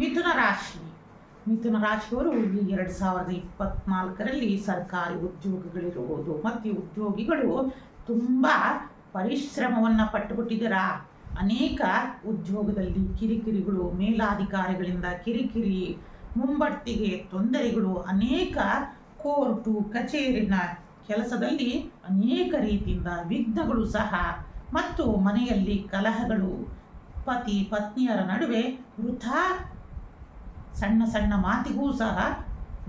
ಮಿಥುನ ರಾಶಿ. ಮಿಥುನ ರಾಶಿಯವರು ಈ ಎರಡು ಸಾವಿರದ ಇಪ್ಪತ್ನಾಲ್ಕರಲ್ಲಿ ಸರ್ಕಾರಿ ಉದ್ಯೋಗಗಳಿರುವುದು ಮತ್ತು ಈ ಉದ್ಯೋಗಿಗಳು ತುಂಬ ಪರಿಶ್ರಮವನ್ನು ಪಟ್ಟುಬಿಟ್ಟಿದ್ದೀರಾ ಅನೇಕ ಉದ್ಯೋಗದಲ್ಲಿ ಕಿರಿಕಿರಿಗಳು, ಮೇಲಾಧಿಕಾರಿಗಳಿಂದ ಕಿರಿಕಿರಿ, ಮುಂಬಡ್ತಿಗೆ ತೊಂದರೆಗಳು, ಅನೇಕ ಕೋರ್ಟು, ಕಚೇರಿನ ಕೆಲಸದಲ್ಲಿ ಅನೇಕ ರೀತಿಯಿಂದ ವಿಘ್ನಗಳು ಸಹ ಮತ್ತು ಮನೆಯಲ್ಲಿ ಕಲಹಗಳು. ಪತಿ, ಪತ್ನಿಯರ ನಡುವೆ ವೃಥಾ ಸಣ್ಣ ಸಣ್ಣ ಮಾತಿಗೂ ಸಹ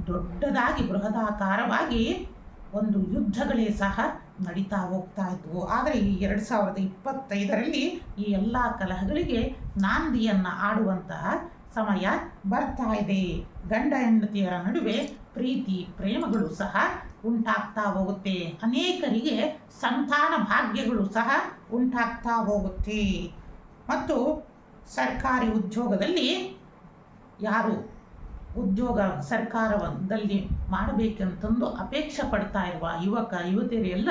ದೊಡ್ಡದಾಗಿ, ಬೃಹದಾಕಾರವಾಗಿ ಒಂದು ಯುದ್ಧಗಳೇ ಸಹ ನಡೀತಾ ಹೋಗ್ತಾ ಇದ್ವು. ಆದರೆ ಈ ಎರಡು ಸಾವಿರದ ಇಪ್ಪತ್ತೈದರಲ್ಲಿ ಈ ಎಲ್ಲ ಕಲಹಗಳಿಗೆ ನಾಂದಿಯನ್ನು ಆಡುವಂತಹ ಸಮಯ ಬರ್ತಾ ಇದೆ. ಗಂಡ ಹೆಂಡತಿಯರ ನಡುವೆ ಪ್ರೀತಿ, ಪ್ರೇಮಗಳು ಸಹ ಉಂಟಾಗ್ತಾ ಹೋಗುತ್ತೆ. ಅನೇಕರಿಗೆ ಸಂತಾನ ಭಾಗ್ಯಗಳು ಸಹ ಉಂಟಾಗ್ತಾ ಹೋಗುತ್ತೆ. ಮತ್ತು ಸರ್ಕಾರಿ ಉದ್ಯೋಗದಲ್ಲಿ ಯಾರು ಉದ್ಯೋಗ ಸರ್ಕಾರದಲ್ಲಿ ಮಾಡಬೇಕೆಂತಂದು ಅಪೇಕ್ಷೆ ಪಡ್ತಾ ಇರುವ ಯುವಕ, ಯುವತಿಯರೆಲ್ಲ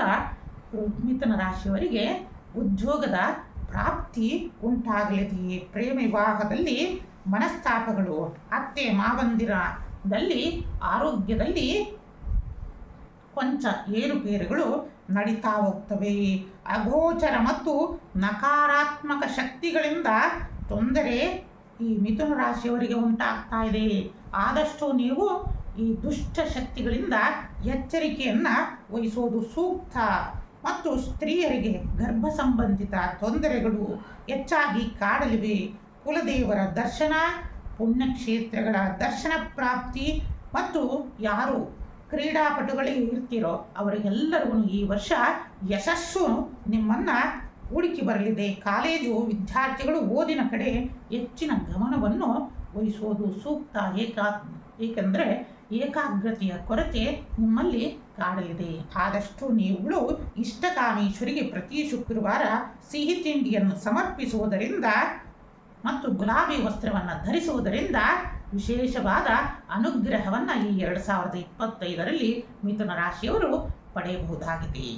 ಮಿಥುನ ರಾಶಿಯವರಿಗೆ ಉದ್ಯೋಗದ ಪ್ರಾಪ್ತಿ ಉಂಟಾಗಲಿದೆ ಪ್ರೇಮ ವಿವಾಹದಲ್ಲಿ ಮನಸ್ತಾಪಗಳು, ಅತ್ತೆ ಮಾವಂದಿರದಲ್ಲಿ ಆರೋಗ್ಯದಲ್ಲಿ ಕೊಂಚ ಏರುಪೇರುಗಳು ನಡೀತಾ ಹೋಗ್ತವೆ. ಅಗೋಚರ ಮತ್ತು ನಕಾರಾತ್ಮಕ ಶಕ್ತಿಗಳಿಂದ ತೊಂದರೆ ಈ ಮಿಥುನ ರಾಶಿಯವರಿಗೆ ಉಂಟಾಗ್ತಾ ಇದೆ. ಆದಷ್ಟು ನೀವು ಈ ದುಷ್ಟ ಶಕ್ತಿಗಳಿಂದ ಎಚ್ಚರಿಕೆಯನ್ನು ವಹಿಸೋದು ಸೂಕ್ತ. ಮತ್ತು ಸ್ತ್ರೀಯರಿಗೆ ಗರ್ಭ ಸಂಬಂಧಿತ ತೊಂದರೆಗಳು ಹೆಚ್ಚಾಗಿ ಕಾಡಲಿವೆ. ಕುಲದೇವರ ದರ್ಶನ, ಪುಣ್ಯಕ್ಷೇತ್ರಗಳ ದರ್ಶನ ಪ್ರಾಪ್ತಿ ಮತ್ತು ಯಾರು ಕ್ರೀಡಾಪಟುಗಳಿಗೆ ಇರ್ತಿರೋ ಅವರಿಗೆಲ್ಲರಿಗೂ ಈ ವರ್ಷ ಯಶಸ್ಸು ನಿಮ್ಮನ್ನು ಹೂಡಿಕೆ ಬರಲಿದೆ. ಕಾಲೇಜು ವಿದ್ಯಾರ್ಥಿಗಳು ಓದಿನ ಕಡೆ ಹೆಚ್ಚಿನ ಗಮನವನ್ನು ವಹಿಸೋದು ಸೂಕ್ತ ಏಕಾ, ಏಕೆಂದರೆ ಏಕಾಗ್ರತೆಯ ಕೊರತೆ ನಿಮ್ಮಲ್ಲಿ ಕಾಡಲಿದೆ. ಆದಷ್ಟು ನೀವುಗಳು ಇಷ್ಟಕಾಮೇಶ್ವರಿಗೆ ಪ್ರತಿ ಶುಕ್ರವಾರ ಸಿಹಿ ತಿಂಡಿಯನ್ನು ಸಮರ್ಪಿಸುವುದರಿಂದ ಮತ್ತು ಗುಲಾಬಿ ವಸ್ತ್ರವನ್ನು ಧರಿಸುವುದರಿಂದ ವಿಶೇಷವಾದ ಅನುಗ್ರಹವನ್ನು ಈ ಎರಡು ಸಾವಿರದ ಇಪ್ಪತ್ತೈದರಲ್ಲಿ ಮಿಥುನ ರಾಶಿಯವರು ಪಡೆಯಬಹುದಾಗಿದೆ.